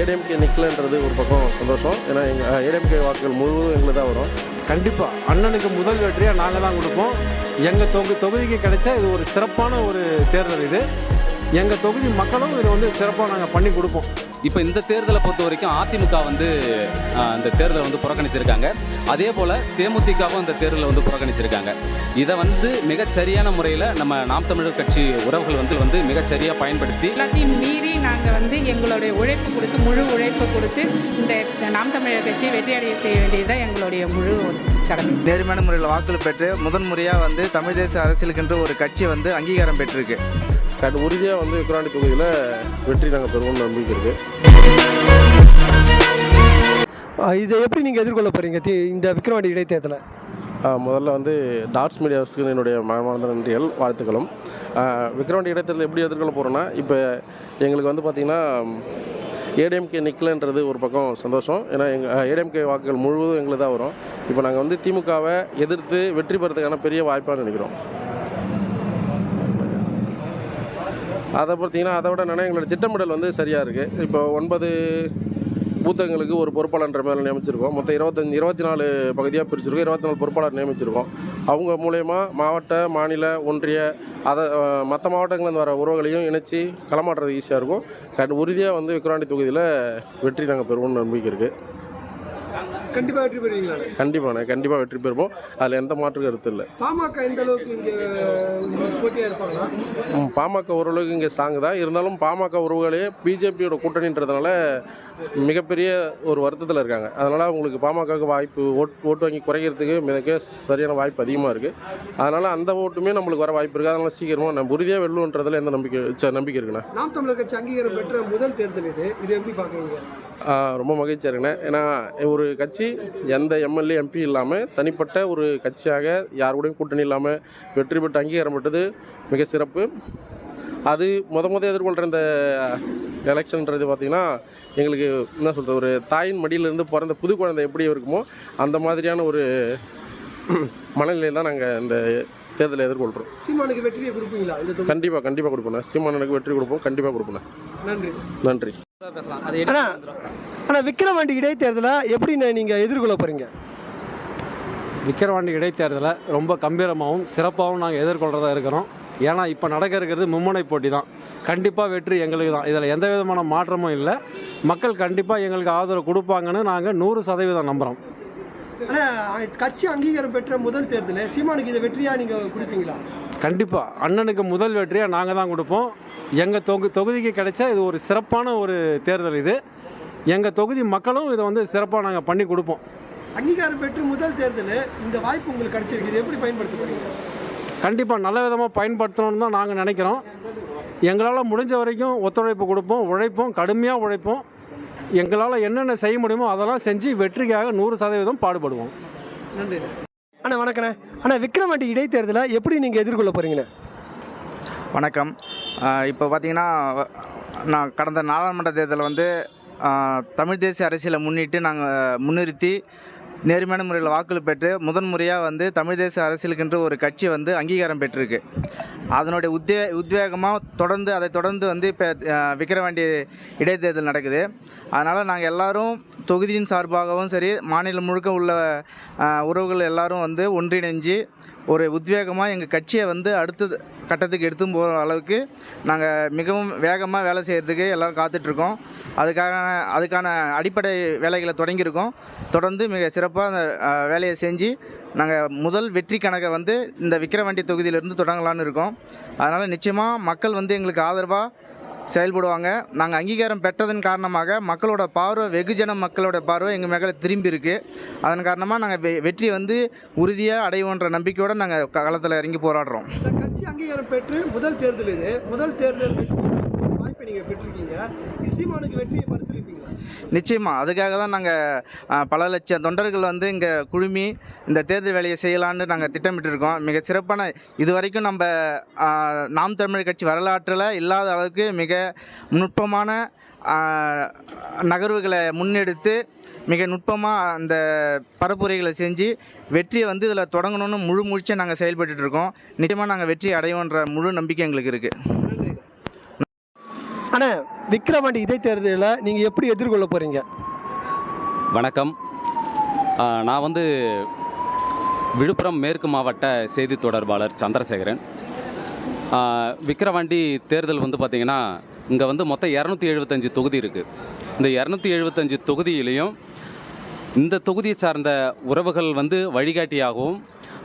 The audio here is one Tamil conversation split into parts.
ஏடிஎம்கே நிற்கலன்றது ஒரு பக்கம் சந்தோஷம். ஏன்னா எங்கள் ஏடிஎம்கே வாக்குகள் முழுவதும் எங்களுக்கு தான் வரும். கண்டிப்பாக அண்ணனுக்கு முதல் வெற்றியாக நாங்கள் தான் கொடுப்போம். எங்கள் தொகு தொகுதிக்கு கிடைச்ச இது ஒரு சிறப்பான ஒரு தேர்தல் இது. எங்கள் தொகுதி மக்களும் இதை வந்து சிறப்பாக நாங்கள் பண்ணி கொடுப்போம். இப்போ இந்த தேர்தலை பொறுத்த வரைக்கும் அதிமுக வந்து இந்த தேர்தலை வந்து புறக்கணிச்சிருக்காங்க. அதே போல் தேமுதிகவும் இந்த தேர்தலை வந்து புறக்கணிச்சிருக்காங்க. இதை வந்து மிகச் சரியான முறையில் நம்ம நாம் தமிழர் கட்சி உறவுகள் வந்து வந்து மிகச் சரியாக பயன்படுத்தி எல்லாத்தையும் மீறி நாங்கள் வந்து எங்களுடைய உழைப்பு கொடுத்து முழு உழைப்பு கொடுத்து இந்த நாம் தமிழர் கட்சி வெற்றியடைய செய்ய வேண்டியதுதான் எங்களுடைய முழு கடமை. நேர்மையான முறையில் வாக்குகள் பெற்று முதன் முறையாக வந்து தமிழ் தேச அரசியலுக்கென்று ஒரு கட்சி வந்து அங்கீகாரம் பெற்றிருக்கு. கண்டு உறுதியாக வந்து விக்ராண்டி தொகுதியில் வெற்றி நாங்கள் பெறுவோம்னு நம்பிக்கை இருக்குது இதை எப்படி நீங்கள் எதிர்கொள்ள போகிறீங்க தி இந்த விக்ரவாண்டி இடைத்தேர்தலை? முதல்ல வந்து டாட்ஸ் மீடியாவுக்கு என்னுடைய மனமார்ந்த நன்றிகள் வாழ்த்துக்களும். விக்ரவாண்டி இடத்துல எப்படி எதிர்கொள்ள போகிறோன்னா இப்போ எங்களுக்கு வந்து பார்த்திங்கன்னா ஏடிஎம்கே நிற்கலன்றது ஒரு பக்கம் சந்தோஷம். ஏன்னா எங்கள் ஏடிஎம்கே வாக்குகள் முழுவதும் எங்களுக்கு தான் வரும். இப்போ நாங்கள் வந்து திமுகவை எதிர்த்து வெற்றி பெறதுக்கான பெரிய வாய்ப்பாக நினைக்கிறோம். அதை பார்த்தீங்கன்னா அதை விட என்னன்னா எங்களோட திட்டமிடல் வந்து சரியாக இருக்குது இப்போ ஒன்பது பூத்தங்களுக்கு ஒரு பொறுப்பாளர் மேலே நியமிச்சிருக்கோம். மொத்தம் இருபத்தஞ்சி இருபத்தி நாலு பகுதியாக பிரிச்சிருக்கோம். இருபத்தி நாலு பொறுப்பாளர் நியமிச்சிருக்கோம். அவங்க மூலயமா மாவட்ட மாநில ஒன்றிய அதை மற்ற மாவட்டங்கள்லேருந்து வர உறவுகளையும் இணைச்சி களமாட்டுறது ஈஸியாக இருக்கும். கண்டு உறுதியாக வந்து விக்ராண்டி தொகுதியில் வெற்றி நாங்கள் பெறுவோம்னு நம்பிக்கை இருக்குது கண்டிப்பாக வெற்றி பெறுவீங்களா? கண்டிப்பாண்ணே கண்டிப்பாக வெற்றி பெறுவோம். அதில் எந்த மாற்று கருத்து இல்லை. பாமக எந்த அளவுக்கு இங்கே போட்டியாக இருப்பாங்களா? ம், பாமக ஓரளவுக்கு இங்கே ஸ்ட்ராங் தான். இருந்தாலும் பாமக உறவுகளே பிஜேபியோட கூட்டணின்றதுனால மிகப்பெரிய ஒரு வருத்தத்தில் இருக்காங்க. அதனால் அவங்களுக்கு பாமகவுக்கு வாய்ப்பு ஓட் ஓட்டு வங்கி குறைக்கிறதுக்கு மிக சரியான வாய்ப்பு அதிகமாக இருக்குது அதனால் அந்த ஓட்டுமே நம்மளுக்கு வர வாய்ப்பு இருக்குது அதனால் சீக்கிரமாக நம்ம உறுதியாக வெல்லுன்றதுல எந்த நம்பிக்கை ச- நம்பிக்கை இருக்குண்ணா. நாம் தமிழர் கட்சி அங்கீகாரம் பெற்ற முதல் தேர்தல் இது. இது எப்படி பார்க்குறீங்க? ரொம்ப மகிழ்ச்சியாக இருக்குண்ணே. ஏன்னா ஒரு கட்சி எந்த எம்எல்ஏ எம்பி இல்லாமல் தனிப்பட்ட ஒரு கட்சியாக யார் கூடயும் கூட்டணி இல்லாமல் வெற்றி பெற்று அங்கீகாரம் பெற்றது மிக சிறப்பு. அது முத முத எதிர்கொள்கிற இந்த எலெக்ஷன்ன்றது பார்த்திங்கன்னா எங்களுக்கு என்ன சொல்கிறது ஒரு தாயின் மடியிலிருந்து பிறந்த புது குழந்தை எப்படி இருக்குமோ அந்த மாதிரியான ஒரு மனநிலையில் தான் நாங்கள் இந்த தேர்தலை எதிர்கொள்கிறோம் சீமானுக்கு வெற்றியை கொடுப்பீங்களா? கண்டிப்பாக கண்டிப்பாக கொடுப்போண்ணே சீமானனுக்கு வெற்றி கொடுப்போம் கண்டிப்பாக கொடுப்போண்ணே நன்றி. நன்றி. அண்ணா அண்ணா விக்ரவாண்டி இடைத்தேர்தலை எப்படி நீங்கள் எதிர்கொள்ள போகிறீங்க விக்கிரவாண்டி இடைத்தேர்தலை ரொம்ப கம்பீரமாகவும் சிறப்பாகவும் நாங்கள் எதிர்கொள்கிறதா இருக்கிறோம். ஏன்னா இப்போ நடக்க இருக்கிறது மும்முனை போட்டி தான். கண்டிப்பாக வெற்றி எங்களுக்கு தான். இதில் எந்த விதமான மாற்றமும் இல்லை. மக்கள் கண்டிப்பாக எங்களுக்கு ஆதரவு கொடுப்பாங்கன்னு நாங்கள் நூறு சதவீதம் நம்புகிறோம் ஆனால் கட்சி அங்கீகாரம் பெற்ற முதல் தேர்தல் சீமானுக்கு இதை வெற்றியாக நீங்கள் கொடுப்பீங்களா? கண்டிப்பாக அண்ணனுக்கு முதல் வெற்றியாக நாங்கள் தான் கொடுப்போம். எங்கள் தொகு தொகுதிக்கு கிடைச்ச இது ஒரு சிறப்பான ஒரு தேர்தல் இது. எங்கள் தொகுதி மக்களும் இதை வந்து சிறப்பாக நாங்கள் பண்ணி கொடுப்போம். அங்கீகாரம் பெற்று முதல் தேர்தல் இந்த வாய்ப்பு உங்களுக்கு கிடைச்சிருக்கு. இது எப்படி பயன்படுத்த போறீங்க கண்டிப்பாக நல்ல விதமாக பயன்படுத்தணும்னு தான் நாங்கள் நினைக்கிறோம். எங்களால் முடிஞ்ச வரைக்கும் ஒத்துழைப்பு கொடுப்போம் உழைப்போம் கடுமையாக உழைப்போம். எங்களால் என்னென்ன செய்ய முடியுமோ அதெல்லாம் செஞ்சு வெற்றிக்காக நூறு சதவீதம் பாடுபடுவோம். நன்றி. அண்ணா வணக்கண்ணே. அண்ணா விக்ரவாண்டி இடைத்தேர்தலை எப்படி நீங்கள் எதிர்கொள்ள போகிறீங்கண்ணே வணக்கம். இப்போ பார்த்திங்கன்னா நான் கடந்த நாடாளுமன்ற தேர்தலில் வந்து தமிழ் தேசிய அரசியலை முன்னிட்டு நாங்கள் முன்னிறுத்தி நேர்மையான முறையில் வாக்குகள் பெற்று முதன் முறையாக வந்து தமிழ் தேசிய அரசியலுக்கென்று ஒரு கட்சி வந்து அங்கீகாரம் பெற்றிருக்கு. அதனுடைய உத்வே உத்வேகமாக தொடர்ந்து அதை தொடர்ந்து வந்து இப்போ விக்கிரவாண்டி இடைத்தேர்தல் நடக்குது. அதனால் நாங்கள் எல்லோரும் தொகுதியின் சார்பாகவும் சரி மாநிலம் முழுக்க உள்ள உறவுகள் எல்லோரும் வந்து ஒன்றிணைஞ்சு ஒரு உத்வேகமாக எங்கள் கட்சியை வந்து அடுத்த கட்டத்துக்கு எடுத்து போகிற அளவுக்கு நாங்கள் மிகவும் வேகமாக வேலை செய்கிறதுக்கு எல்லோரும் காத்துட்ருக்கோம். அதுக்கான அதுக்கான அடிப்படை வேலைகளை தொடங்கியிருக்கோம். தொடர்ந்து மிக சிறப்பாக அந்த வேலையை செஞ்சு நாங்கள் முதல் வெற்றி கணக்கை வந்து இந்த விக்கிரவாண்டி தொகுதியிலிருந்து தொடங்கலான்னு இருக்கோம். அதனால் நிச்சயமாக மக்கள் வந்து எங்களுக்கு ஆதரவாக செயல்படுவாங்க. நாங்கள் அங்கீகாரம் பெற்றதன் காரணமாக மக்களோட பார்வை வெகுஜன மக்களோட பார்வை எங்கள் மேலே திரும்பி இருக்குது அதன் காரணமாக நாங்கள் வெ வெற்றி வந்து உறுதியாக அடைவோன்ற நம்பிக்கையோடு நாங்கள் களத்தில் இறங்கி போராடுறோம். இந்த கட்சி அங்கீகாரம் பெற்று முதல் தேர்தல் இது. முதல் தேர்தல் நீங்கள் பெற்றிருக்கீங்க. இது சீமானுக்கு வெற்றியை பரிசீலிப்பீங்களா? நிச்சயமாக அதுக்காக தான் நாங்கள் பல லட்சம் தொண்டர்கள் வந்து இங்கே குழுமி இந்த தேர்தல் வேலையை செய்யலான்னு நாங்கள் திட்டமிட்டிருக்கோம். மிக சிறப்பான இது வரைக்கும் நம்ம நாம் தமிழர் கட்சி வரலாற்றில் இல்லாத அளவுக்கு மிக நுட்பமான நகர்வுகளை முன்னெடுத்து மிக நுட்பமாக அந்த பரப்புரைகளை செஞ்சு வெற்றியை வந்து இதில் தொடங்கணும்னு முழு முழிச்சு நாங்கள் செயல்பட்டுருக்கோம் இருக்கோம். நிச்சயமாக நாங்கள் வெற்றி அடைவோன்ற முழு நம்பிக்கை எங்களுக்கு இருக்குது ஆனால் விக்ரவாண்டி இடைத்தேர்தலில் நீங்கள் எப்படி எதிர்கொள்ள போகிறீங்க வணக்கம். நான் வந்து விழுப்புரம் மேற்கு மாவட்ட செய்தி தொடர்பாளர் சந்திரசேகரன். விக்கிரவாண்டி தேர்தல் வந்து பார்த்திங்கன்னா இங்கே வந்து மொத்தம் இரநூத்தி எழுபத்தஞ்சு தொகுதி இருக்குது இந்த இரநூத்தி எழுபத்தஞ்சு தொகுதியிலையும் இந்த தொகுதியை சார்ந்த உறவுகள் வந்து வழிகாட்டியாகவும்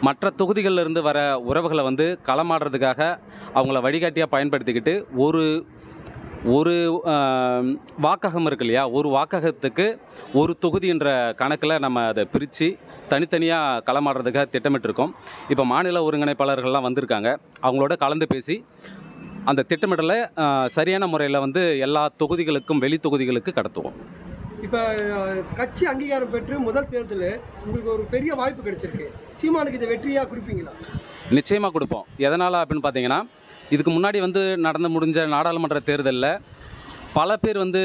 மற்ற தொகுதிகளில் இருந்து வர உறவுகளை வந்து களமாடுறதுக்காக அவங்கள வழிகாட்டியாக பயன்படுத்திக்கிட்டு ஒரு ஒரு வாக்ககம் இருக்கு இல்லையா? ஒரு வாக்ககத்துக்கு ஒரு தொகுதின்ற கணக்கில் நம்ம அதை பிரித்து தனித்தனியாக களமாடுறதுக்காக திட்டமிட்டிருக்கோம். இப்போ மாநில ஒருங்கிணைப்பாளர்கள்லாம் வந்திருக்காங்க. அவங்களோட கலந்து பேசி அந்த திட்டமிடலை சரியான முறையில் வந்து எல்லா தொகுதிகளுக்கும் வெளி தொகுதிகளுக்கு கடத்துவோம். இப்போ கட்சி அங்கீகாரம் பெற்று முதல் தேர்தல் உங்களுக்கு ஒரு பெரிய வாய்ப்பு கிடைச்சிருக்கு. சீமானுக்கு இதை வெற்றியாக கொடுப்பீங்களா? நிச்சயமாக கொடுப்போம். எதனால் அப்படின்னு பார்த்தீங்கன்னா இதுக்கு முன்னாடி வந்து நடந்து முடிஞ்ச நாடாளுமன்ற தேர்தலில் பல பேர் வந்து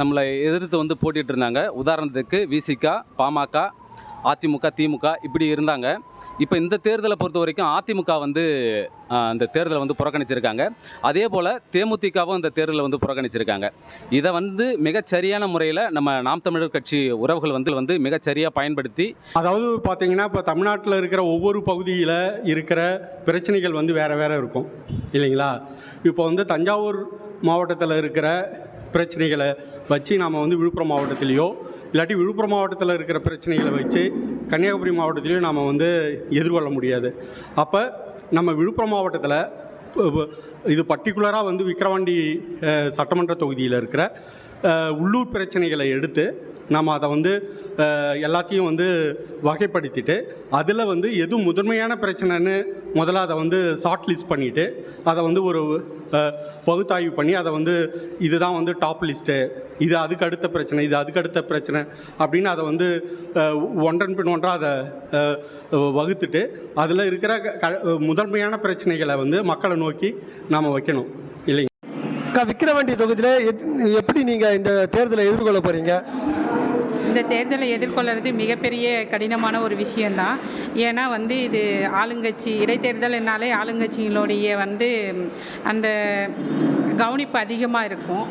நம்மளை எதிர்த்து வந்து போட்டிகிட்டு இருந்தாங்க. உதாரணத்துக்கு விசிகா பாமக அதிமுக திமுக இப்படி இருந்தாங்க. இப்போ இந்த தேர்தலை பொறுத்த வரைக்கும் அதிமுக வந்து இந்த தேர்தலை வந்து புறக்கணிச்சிருக்காங்க. அதே போல் தேமுதிகவும் இந்த தேர்தலை வந்து புறக்கணிச்சிருக்காங்க. இதை வந்து மிகச்சரியான முறையில் நம்ம நாம் தமிழர் கட்சி உறவுகள் வந்து வந்து மிகச்சரியாக பயன்படுத்தி அதாவது பார்த்தீங்கன்னா இப்போ தமிழ்நாட்டில் இருக்கிற ஒவ்வொரு பகுதியில் இருக்கிற பிரச்சனைகள் வந்து வேறு வேறு இருக்கும். இல்லைங்களா? இப்போ வந்து தஞ்சாவூர் மாவட்டத்தில் இருக்கிற பிரச்சனைகளை வச்சு நாம் வந்து விழுப்புரம் மாவட்டத்திலேயோ இல்லாட்டி விழுப்புரம் மாவட்டத்தில் இருக்கிற பிரச்சனைகளை வச்சு கன்னியாகுமரி மாவட்டத்திலையும் நாம் வந்து எதிர்கொள்ள முடியாது. அப்போ நம்ம விழுப்புரம் மாவட்டத்தில் இது பர்டிகுலராக வந்து விக்கிரவாண்டி சட்டமன்ற தொகுதியில் இருக்கிற உள்ளூர் பிரச்சனைகளை எடுத்து நம்ம அதை வந்து எல்லாத்தையும் வந்து வகைப்படுத்திட்டு அதில் வந்து எது முதன்மையான பிரச்சனைன்னு முதல்ல அதை வந்து ஷார்ட் லிஸ்ட் பண்ணிவிட்டு அதை வந்து ஒரு பகுத்தாய்வு பண்ணி அதை வந்து இதுதான் வந்து டாப் லிஸ்ட்டு இது அதுக்கு அடுத்த பிரச்சனை இது அதுக்கு அடுத்த பிரச்சனை அப்படின்னு அதை வந்து ஒன்றன் பின் ஒன்றாக அதை வகுத்துட்டு அதில் இருக்கிற க- க- முதன்மையான பிரச்சனைகளை வந்து மக்களை நோக்கி நாம் வைக்கணும். இல்லைங்க? அக்கா விக்கிரவாண்டி தொகுதியில் எப்படி நீங்கள் இந்த தேர்தலை எதிர்கொள்ள போகிறீங்க இந்த தேர்தலை எதிர்கொள்கிறது மிகப்பெரிய கடினமான ஒரு விஷயந்தான் ஏன்னா வந்து இது ஆளுங்கட்சி இடைத்தேர்தல்னாலே ஆளுங்கட்சிகளுடைய வந்து அந்த கவனிப்பு அதிகமாக இருக்கும்.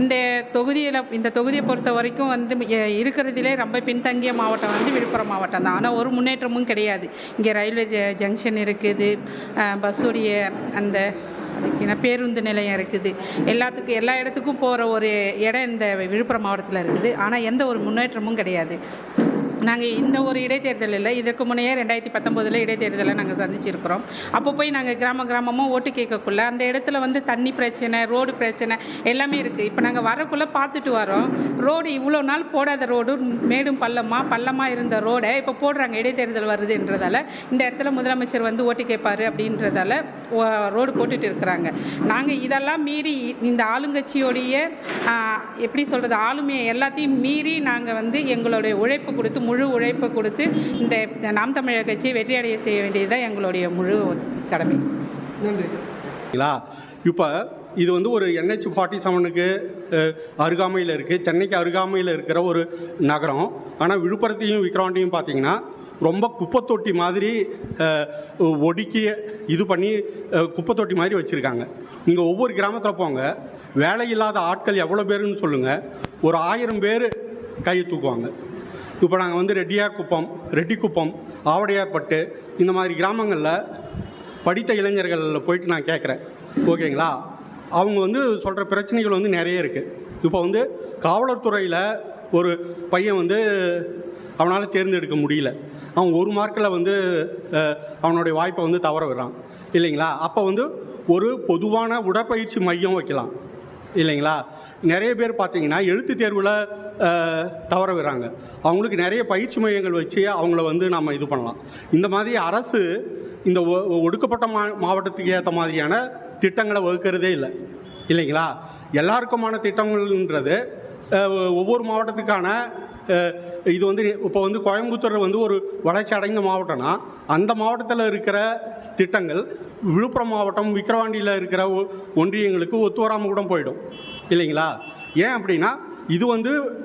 இந்த தொகுதியில் இந்த தொகுதியை பொறுத்த வரைக்கும் வந்து இருக்கிறதுலே ரொம்ப பின்தங்கிய மாவட்டம் வந்து விழுப்புரம் மாவட்டம் தான். ஆனால் ஒரு முன்னேற்றமும் கிடையாது. இங்கே ரயில்வே ஜ ஜங்ஷன் இருக்குது. பஸ்ஸுடைய அந்த அதுக்கு பேருந்து நிலையம் இருக்குது. எல்லாத்துக்கும் எல்லா இடத்துக்கும் போகிற ஒரு இடம் இந்த விழுப்புரம் மாவட்டத்தில் இருக்குது. ஆனால் எந்த ஒரு முன்னேற்றமும் கிடையாது. நாங்கள் இந்த ஒரு இடைத்தேர்தலில் இல்லை இதற்கு முன்னையே ரெண்டாயிரத்தி பத்தொம்போதில் இடைத்தேர்தலை நாங்கள் சந்திச்சிருக்கிறோம். அப்போ போய் நாங்கள் கிராம கிராமமாக ஓட்டு கேட்கக்குள்ள அந்த இடத்துல வந்து தண்ணி பிரச்சனை ரோடு பிரச்சனை எல்லாமே இருக்குது இப்போ நாங்கள் வரக்குள்ளே பார்த்துட்டு வரோம். ரோடு இவ்வளோ நாள் போடாத ரோடு மேடும் பள்ளமாக பள்ளமாக இருந்த ரோடை இப்போ போடுறாங்க. இடைத்தேர்தல் வருதுன்றதால இந்த இடத்துல முதலமைச்சர் வந்து ஓட்டு கேட்பார் அப்படின்றதால ரோடு போட்டுட்டு இருக்கிறாங்க. நாங்கள் இதெல்லாம் மீறி இந்த ஆளுங்கட்சியோடைய எப்படி சொல்கிறது ஆளுமையை எல்லாத்தையும் மீறி நாங்கள் வந்து எங்களுடைய உழைப்பு கொடுத்து முழு உழைப்பு கொடுத்து இந்த நாம் தமிழர் கட்சியை வெற்றியடைய செய்ய வேண்டியது தான் எங்களுடைய முழு கடமை. நன்றி இப்போ இது வந்து ஒரு என்ஹெச் ஃபார்ட்டி செவனுக்கு அருகாமையில் இருக்குது சென்னைக்கு அருகாமையில் இருக்கிற ஒரு நகரம். ஆனால் விழுப்புரத்தையும் விக்ரவாண்டியும் பார்த்தீங்கன்னா ரொம்ப குப்பைத்தொட்டி மாதிரி ஒடுக்கி இது பண்ணி குப்பத்தொட்டி குப்பைத்தொட்டி மாதிரி வச்சுருக்காங்க. நீங்கள் ஒவ்வொரு கிராமத்தில் போங்க வேலை இல்லாத ஆட்கள் எவ்வளோ பேருன்னு சொல்லுங்கள் ஒரு ஆயிரம் பேர் கையை தூக்குவாங்க. இப்போ நாங்கள் வந்து ரெட்டியார் குப்பம் ரெட்டிக்குப்பம் ஆவடையார்பட்டு இந்த மாதிரி கிராமங்களில் படித்த இளைஞர்களில் போயிட்டு நான் கேட்குறேன் ஓகேங்களா? அவங்க வந்து சொல்கிற பிரச்சனைகள் வந்து நிறைய இருக்குது இப்போ வந்து காவலர் துறையில் ஒரு பையன் வந்து அவனால் தேர்ந்தெடுக்க முடியல. அவன் ஒரு மார்க்கில் வந்து அவனுடைய வாய்ப்பை வந்து தவற விடுறான். இல்லைங்களா? அப்போ வந்து ஒரு பொதுவான உடற்பயிற்சி மையம் வைக்கலாம். இல்லைங்களா? நிறைய பேர் பார்த்தீங்கன்னா எழுத்து தேர்வில் தவற விடுறாங்க அவங்களுக்கு நிறைய பயிற்சி மையங்கள் வச்சு அவங்கள வந்து நம்ம இது பண்ணலாம். இந்த மாதிரி அரசு இந்த ஒ- ஒடுக்கப்பட்ட மா மாவட்டத்துக்கு ஏற்ற மாதிரியான திட்டங்களை வகுக்கிறதே இல்லை. இல்லைங்களா? எல்லாருக்குமான திட்டங்கள்ன்றது ஒவ்வொரு மாவட்டத்துக்கான இது வந்து இப்போ வந்து கோயம்புத்தூர் வந்து ஒரு வளர்ச்சி அடைந்த மாவட்டம்னா அந்த மாவட்டத்தில் இருக்கிற திட்டங்கள் விழுப்புரம் மாவட்டம் விக்கிரவாண்டியில் இருக்கிற ஒ- ஒன்றியங்களுக்கு ஒத்து வராமல் கூட போயிடும். இல்லைங்களா? ஏன் அப்படின்னா இது வந்து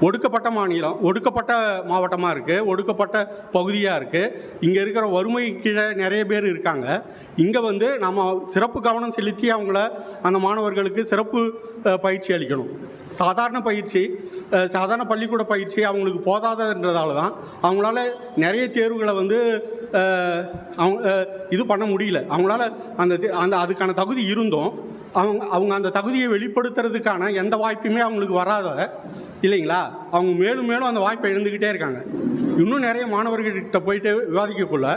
ஒடுக்கப்பட்ட மாநிலம் ஒடுக்கப்பட்ட மாவட்டமாக இருக்குது ஒடுக்கப்பட்ட பகுதியாக இருக்குது இங்கே இருக்கிற வறுமை கீழே நிறைய பேர் இருக்காங்க. இங்கே வந்து நம்ம சிறப்பு கவனம் செலுத்தி அவங்கள அந்த மாணவர்களுக்கு சிறப்பு பயிற்சி அளிக்கணும். சாதாரண பயிற்சி சாதாரண பள்ளிக்கூட பயிற்சி அவங்களுக்கு போதாதன்றதால தான் அவங்களால நிறைய தேர்வுகளை வந்து அவங்க இது பண்ண முடியல. அவங்களால அந்த அந்த அதுக்கான தகுதி இருந்தும். அவங்க அவங்க அந்த தகுதியை வெளிப்படுத்துறதுக்கான எந்த வாய்ப்புமே அவங்களுக்கு வராத இல்லைங்களா? அவங்க மேலும் மேலும் அந்த வாய்ப்பை இழந்துக்கிட்டே இருக்காங்க. இன்னும் நிறைய மாணவர்கள்கிட்ட போயிட்டு விவாதிக்கக்குள்ள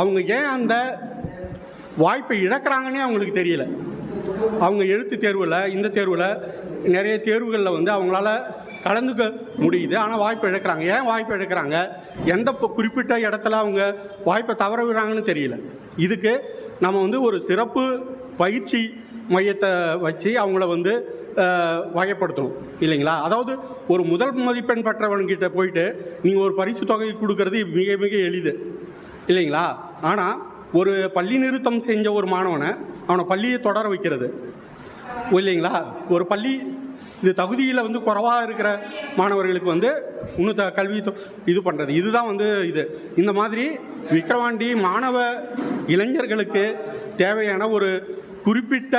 அவங்க ஏன் அந்த வாய்ப்பை இழக்கிறாங்கன்னே அவங்களுக்கு தெரியல. அவங்க எழுத்து தேர்வில் இந்த தேர்வில் நிறைய தேர்வுகளில் வந்து அவங்களால கலந்துக்க முடியுது. ஆனால் வாய்ப்பு இழக்கிறாங்க ஏன் வாய்ப்பு இழக்கிறாங்க எந்த குறிப்பிட்ட இடத்துல அவங்க வாய்ப்பை தவற விடுறாங்கன்னு தெரியல. இதுக்கு நம்ம வந்து ஒரு சிறப்பு பயிற்சி மையத்தை வச்சு அவங்கள வந்து வகைப்படுத்தணும். இல்லைங்களா? அதாவது ஒரு முதல் மதிப்பெண் பெற்றவன்கிட்ட போயிட்டு நீங்கள் ஒரு பரிசு தொகை கொடுக்கறது மிக மிக எளிது. இல்லைங்களா? ஆனால் ஒரு பள்ளி நிறுத்தம் செஞ்ச ஒரு மாணவனை அவனை பள்ளியை தொடர வைக்கிறது. இல்லைங்களா? ஒரு பள்ளி இந்த தகுதியில் வந்து குறைவாக இருக்கிற மாணவர்களுக்கு வந்து இன்னும் த கல்வி தொ- இது பண்ணுறது இதுதான் வந்து இது. இந்த மாதிரி விக்கிரவாண்டி மாணவ இளைஞர்களுக்கு தேவையான ஒரு குறிப்பிட்ட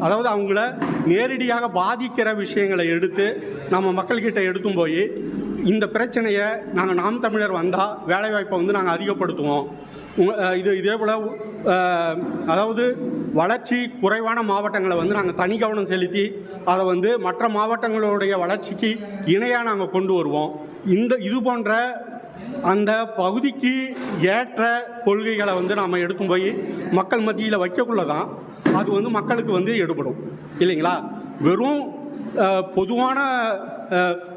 அதாவது அவங்கள நேரடியாக பாதிக்கிற விஷயங்களை எடுத்து நம்ம மக்கள்கிட்ட எடுத்தும் போய் இந்த பிரச்சனையை நாங்கள் நாம் தமிழர் வந்தால் வேலைவாய்ப்பை வந்து நாங்கள் அதிகப்படுத்துவோம். இது இதே போல் அதாவது வளர்ச்சி குறைவான மாவட்டங்களை வந்து நாங்கள் தனி கவனம் செலுத்தி அதை வந்து மற்ற மாவட்டங்களுடைய வளர்ச்சிக்கு இணையாக நாங்கள் கொண்டு வருவோம். இந்த இது போன்ற அந்த பகுதிக்கு ஏற்ற கொள்கைகளை வந்து நாம் எடுத்து போய் மக்கள் மத்தியில் வைக்கக்குள்ள தான் அது வந்து மக்களுக்கு வந்து எடுபடும். இல்லைங்களா? வெறும் பொதுவான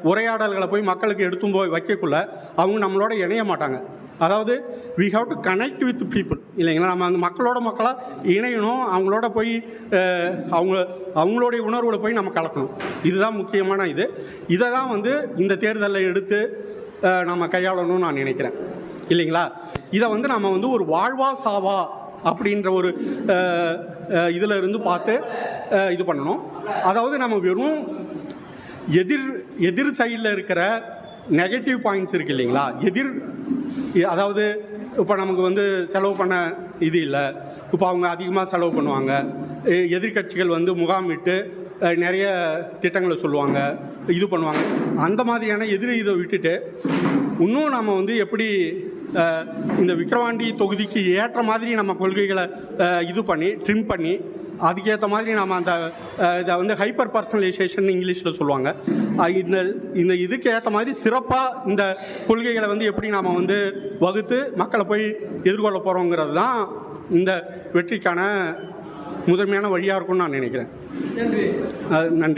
உரையாடல்களை போய் மக்களுக்கு எடுத்தும் போய் வைக்கக்குள்ள அவங்க நம்மளோட இணைய மாட்டாங்க. அதாவது we have to connect with people இல்லைங்களா? நம்ம அந்த மக்களோட மக்களாக இணையணும். அவங்களோட போய் அவங்க அவங்களுடைய உணர்வுல போய் நம்ம கலக்கணும். இதுதான் முக்கியமான இது. இதை தான் வந்து இந்த தேர்தலில் எடுத்து நம்ம கையாளணும்னு நான் நினைக்கிறேன். இல்லைங்களா? இதை வந்து நம்ம வந்து ஒரு வாழ்வா சாவா அப்படின்ற ஒரு இதில் இருந்து பார்த்து இது பண்ணணும். அதாவது நம்ம வெறும் எதிர் எதிர் சைடில் இருக்கிற நெகட்டிவ் பாயிண்ட்ஸ் இருக்கு இல்லைங்களா? எதிர் அதாவது இப்போ நமக்கு வந்து செலவு பண்ண இது இல்லை. இப்போ அவங்க அதிகமாக செலவு பண்ணுவாங்க. எதிர்கட்சிகள் எதிர்க்கட்சிகள் வந்து முகாமிட்டு நிறைய திட்டங்களை சொல்லுவாங்க. இது பண்ணுவாங்க. அந்த மாதிரியான எதிர் இதை விட்டுட்டு இன்னும் நம்ம வந்து எப்படி இந்த விக்கிரவாண்டி தொகுதிக்கு ஏற்ற மாதிரி நம்ம கொள்கைகளை இது பண்ணி ட்ரிம் பண்ணி அதுக்கேற்ற மாதிரி நம்ம அந்த இதை வந்து ஹைப்பர் பர்சனலைசேஷன் இங்கிலீஷில் சொல்லுவாங்க. இந்த இந்த இதுக்கு ஏற்ற மாதிரி சிறப்பாக இந்த கொள்கைகளை வந்து எப்படி நாம் வந்து வகுத்து மக்களை போய் எதிர்கொள்ள போகிறோங்கிறது தான் இந்த வெற்றிக்கான முதன்மையான வழியாக இருக்கும்னு நான் நினைக்கிறேன். நன்றி.